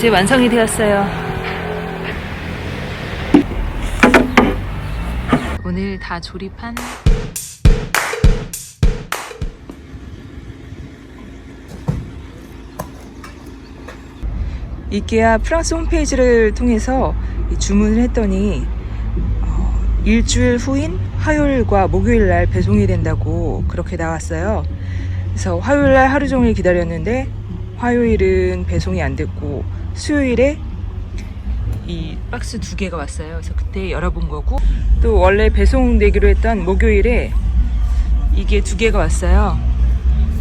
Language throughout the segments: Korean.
이제 완성이 되었어요. 오늘 다 조립한 이케아 프랑스 홈페이지를 통해서 이 주문을 했더니 어, 일주일 후인 화요일과 목요일 날 배송이 된다고 그렇게 나왔어요. 그래서 화요일 날 하루 종일 기다렸는데 화요일은 배송이 안 됐고 수요일에 이 박스 두 개가 왔어요. 그래서 그때 열어본 거고 또 원래 배송되기로 했던 목요일에 이게 두 개가 왔어요.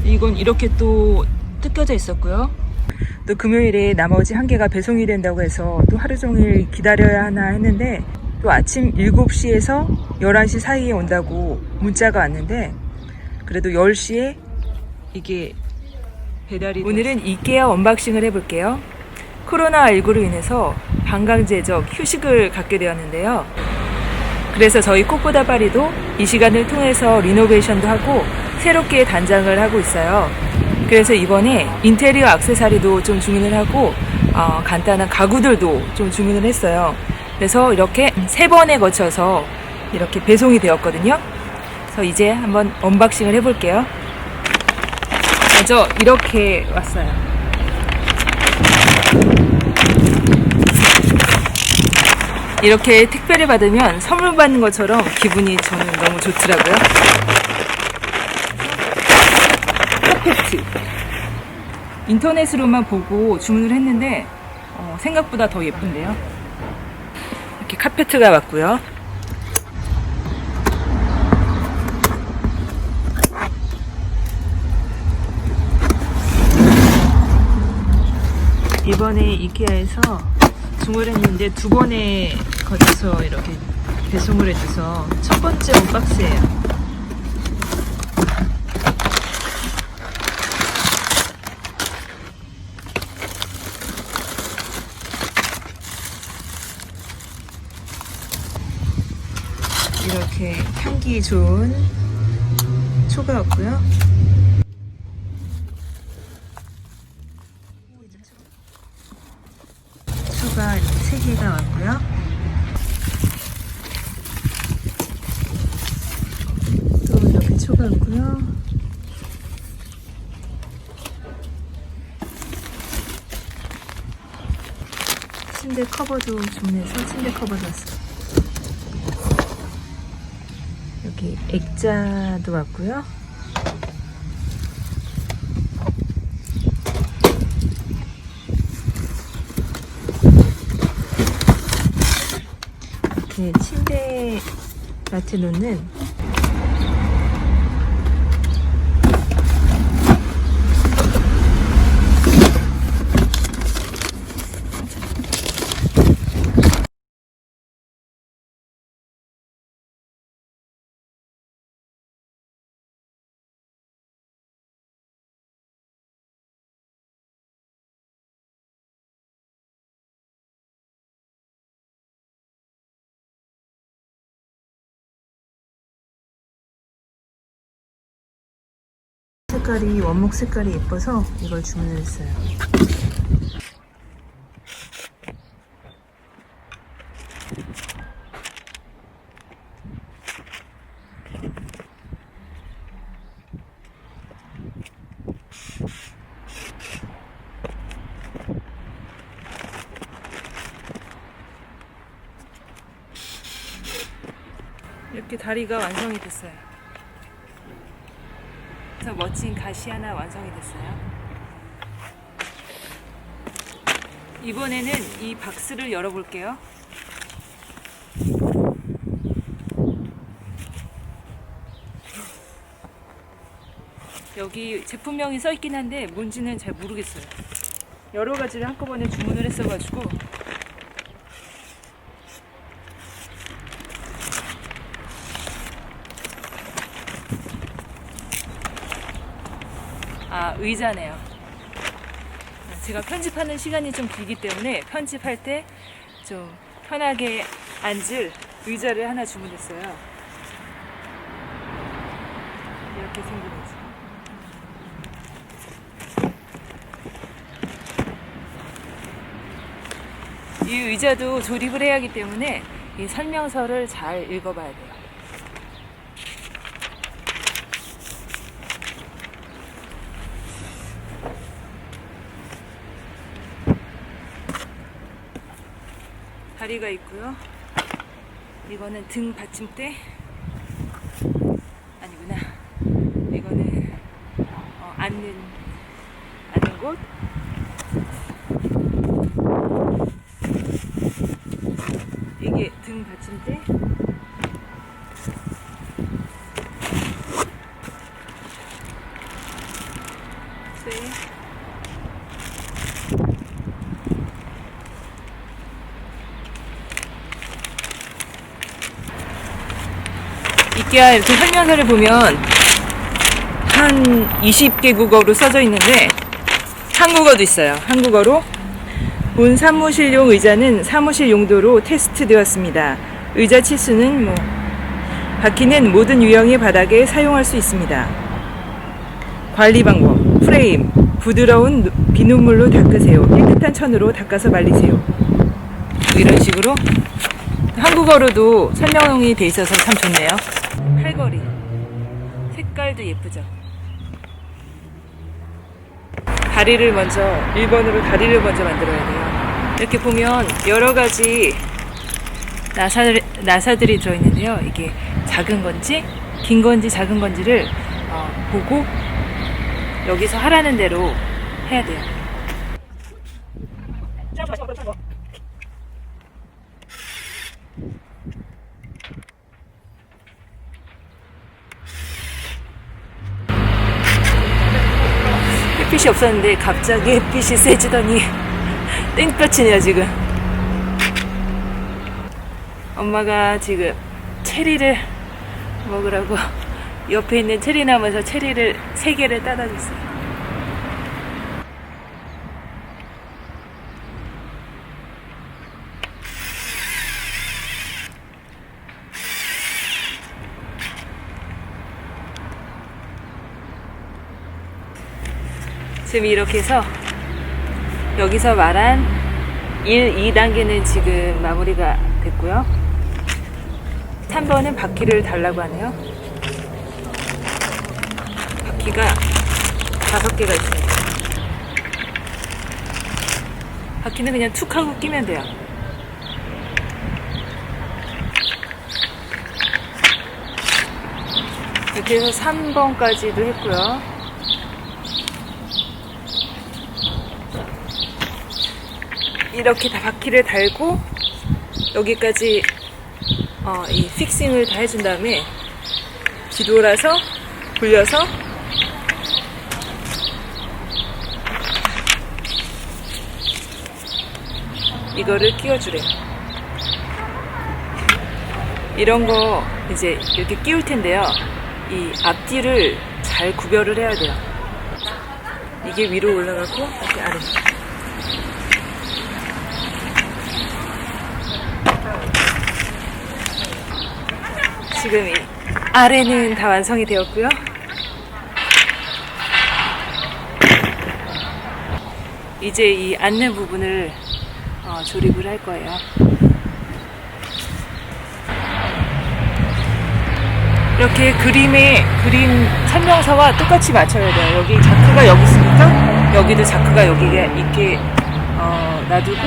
이건 이렇게 또 뜯겨져 있었고요. 또 금요일에 나머지 한 개가 배송이 된다고 해서 또 하루 종일 기다려야 하나 했는데 또 아침 7시에서 11시 사이에 온다고 문자가 왔는데 그래도 10시에 이게 배달이 오늘은 이케아 언박싱을 해볼게요. 코로나19로 인해서 반강제적 휴식을 갖게 되었는데요. 그래서 저희 꽃보다 파리도 이 시간을 통해서 리노베이션도 하고 새롭게 단장을 하고 있어요. 그래서 이번에 인테리어 악세사리도 좀 주문을 하고 어, 간단한 가구들도 좀 주문을 했어요. 그래서 이렇게 세 번에 거쳐서 이렇게 배송이 되었거든요. 그래서 이제 한번 언박싱을 해볼게요. 먼저 이렇게 왔어요. 이렇게 택배를 받으면 선물 받는 것처럼 기분이 저는 너무 좋더라고요. 카페트. 인터넷으로만 보고 주문을 했는데 어, 생각보다 더 예쁜데요. 이렇게 카페트가 왔고요. 이번에 이케아에서 주문을 했는데 두 번에 거쳐서 이렇게 배송을 해줘서 첫 번째 박스예요. 이렇게 향기 좋은 초가 왔고요. 초가 이렇게 세 개가 왔고요. 초가 왔고요. 침대 커버도 주문해서 침대 커버도 왔어요. 여기 액자도 왔고요. 이렇게 침대 같이 놓는 색깔이 원목 색깔이 예뻐서 이걸 주문을 했어요. 이렇게 다리가 완성이 됐어요. 그래서 멋진 가시 하나 완성이 됐어요. 이번에는 이 박스를 열어볼게요. 여기 제품명이 써있긴 한데 뭔지는 잘 모르겠어요. 여러 가지를 한꺼번에 주문을 했어가지고 의자네요. 제가 편집하는 시간이 좀 길기 때문에 편집할 때 좀 편하게 앉을 의자를 하나 주문했어요. 이렇게 생긴 의자. 의자도 조립을 해야 하기 때문에 이 설명서를 잘 읽어봐야 돼요. 다리가 있고요. 이거는 등 받침대. 아니구나. 이거는 어, 앉는 앉는 곳. 이게 등 받침대. 네. 이케아 이렇게 설명서를 보면 한 20개국어로 써져 있는데 한국어도 있어요. 한국어로 본 사무실용 의자는 사무실 용도로 테스트되었습니다. 의자 치수는 뭐 바퀴는 모든 유형의 바닥에 사용할 수 있습니다. 관리 방법 프레임 부드러운 누- 비눗물로 닦으세요. 깨끗한 천으로 닦아서 말리세요. 뭐 이런 식으로 한국어로도 설명이 돼 있어서 참 좋네요. 팔걸이 색깔도 예쁘죠. 다리를 먼저 1번으로 다리를 먼저 만들어야 돼요. 이렇게 보면 여러 가지 나사들, 나사들이 들어있는데요. 이게 작은 건지 긴 건지 작은 건지를 어, 보고 여기서 하라는 대로 해야 돼요. 햇빛이 없었는데 갑자기 햇빛이 세지더니 땡볕이네요 지금. 엄마가 지금 체리를 먹으라고 옆에 있는 체리나무에서 체리를 세 개를 따다 줬어요 지금 이렇게 해서 여기서 말한 1, 2단계는 지금 마무리가 됐고요. 3번은 바퀴를 달라고 하네요. 바퀴가 다섯 개가 있어요. 바퀴는 그냥 툭 하고 끼면 돼요. 이렇게 해서 3번까지도 했고요. 이렇게 다 바퀴를 달고 여기까지 어, 이 픽싱을 다 해준 다음에 뒤돌아서 돌려서 이거를 끼워주래요. 이런 거 이제 이렇게 끼울 텐데요. 이 앞뒤를 잘 구별을 해야 돼요. 이게 위로 올라가고 이렇게 아래. 지금 이 아래는 다 완성이 되었고요. 이제 이 앉는 부분을 어, 조립을 할 거예요. 이렇게 그림에 그림 설명서와 똑같이 맞춰야 돼요. 여기 자크가 여기 있으니까 여기도 자크가 여기에 있게 어, 놔두고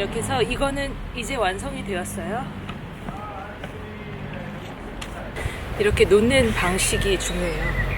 이렇게 해서 이거는 이제 완성이 되었어요. 이렇게 놓는 방식이 중요해요.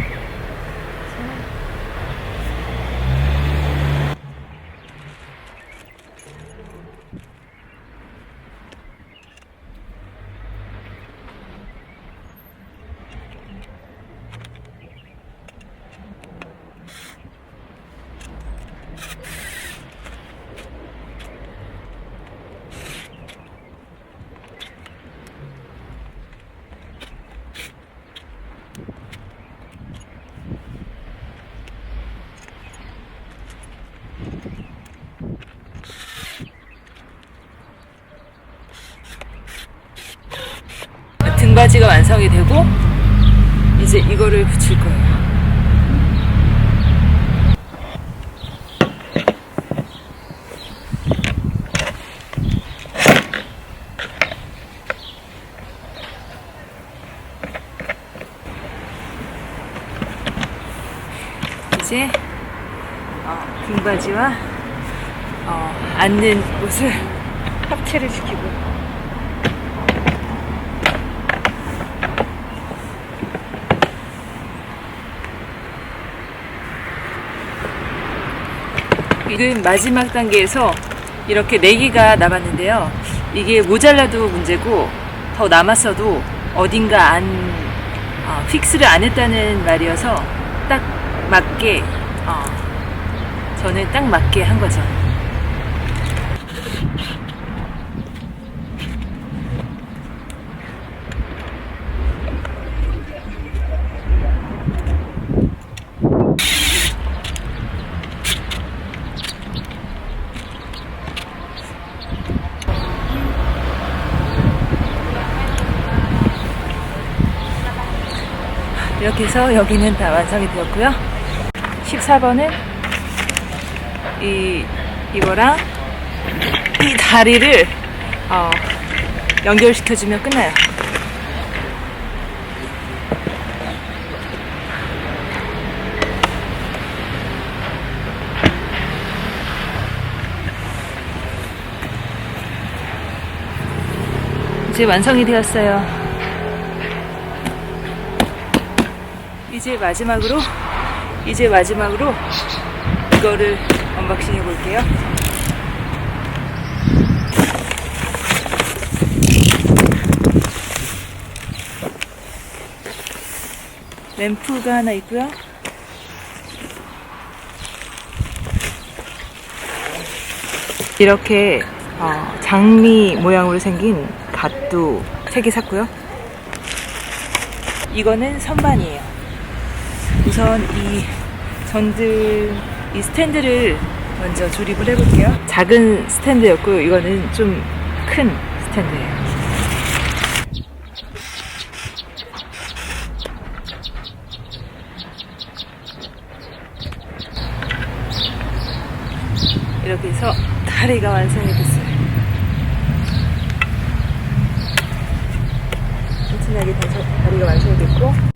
다리가 완성이 되고 이제 이거를 붙일 거예요. 이제 어, 등받이와 어, 앉는 곳을 합체를 시키고 지금 마지막 단계에서 이렇게 4개가 남았는데요. 이게 모자라도 문제고 더 남았어도 어딘가 안 어, 픽스를 안 했다는 말이어서 딱 맞게 어, 저는 딱 맞게 한 거죠. 이렇게 해서 여기는 다 완성이 되었고요. 14번은 이 이거랑 이 다리를 어, 연결시켜주면 끝나요. 이제 완성이 되었어요. 이제 마지막으로 이제 마지막으로 이거를 언박싱 해볼게요. 램프가 하나 있고요. 이렇게 어, 장미 모양으로 생긴 갓도 3개 샀고요. 이거는 선반이에요. 우선 이 전등 이 스탠드를 먼저 조립을 해볼게요. 작은 스탠드였고요. 이거는 좀 큰 스탠드예요. 이렇게 해서 다리가 완성이 됐어요. 튼튼하게 다리가 완성이 됐고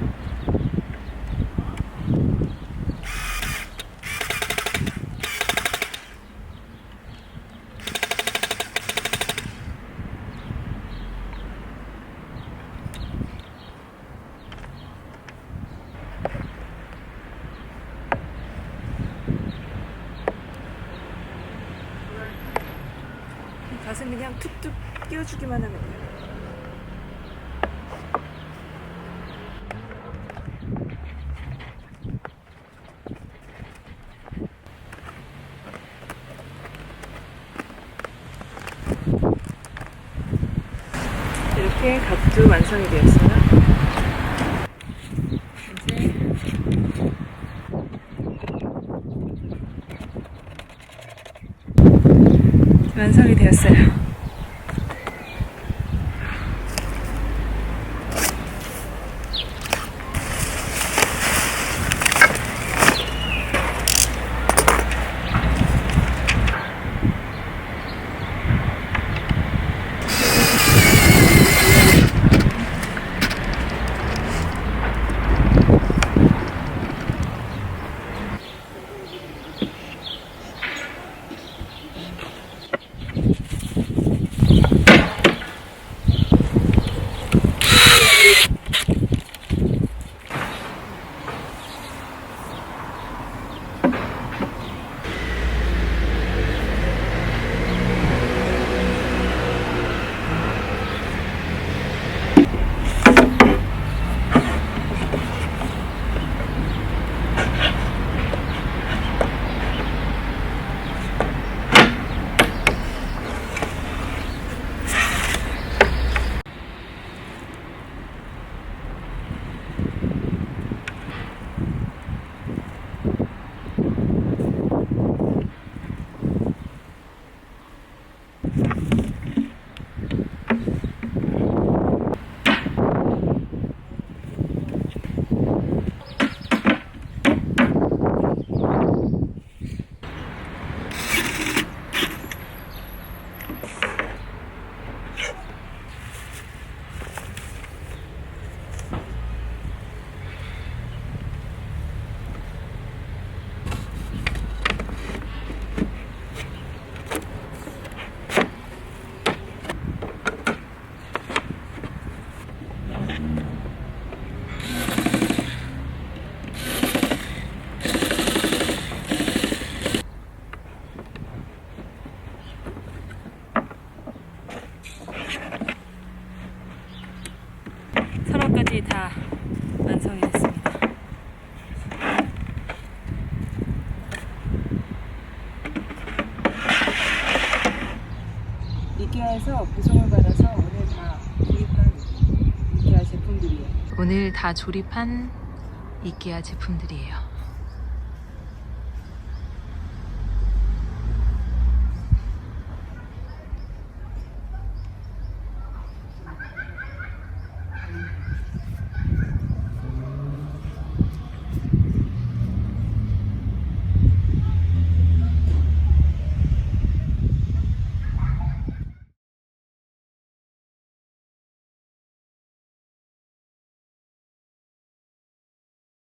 가슴 그냥 툭툭 끼워주기만 하면 돼요. 이렇게 각도 완성이 되었어요. 완성이 되었어요. 다 조립한 이케아 제품들이에요.